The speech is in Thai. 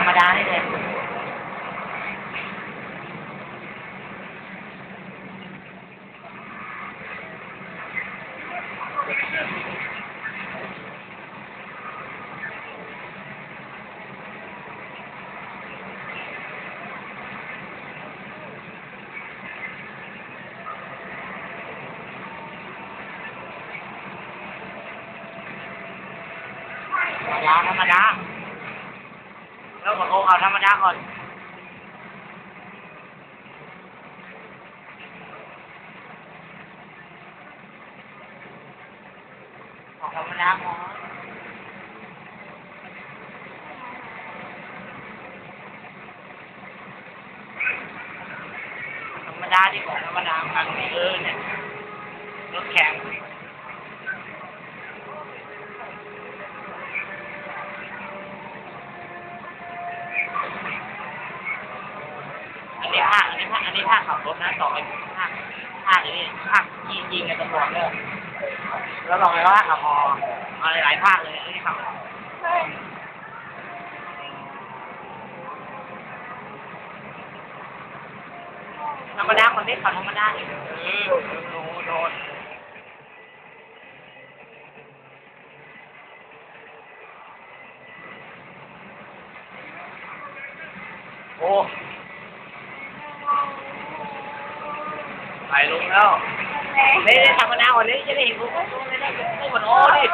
รรมดาได้เลยธรราธรรมดา แล้วบอกโอ้เอาธรรมดาก่อนออกธรรมดาก่อนธรรมดาดีกว่าธรรมดาฟังนี่เออเนี่ย นี้าอันนี้ภาคอันนี้ภาขับรถนะต่อไปภาคภาคอันนี้ภาคยิงยิงกันตำรวจเลยแล้วลองไปว่าภาคขับฮอมาหลายๆภาคเลยอันนี้ขับธรรมดาคนที่ขับธรรมดาเนี่ยเออโดนโดนโอ้ ไปลงแล้วไม่ได้ธรรมดาวันนี้จะได้เห็นพวกไม่ได้ไม่เหมือนโอ้ดิ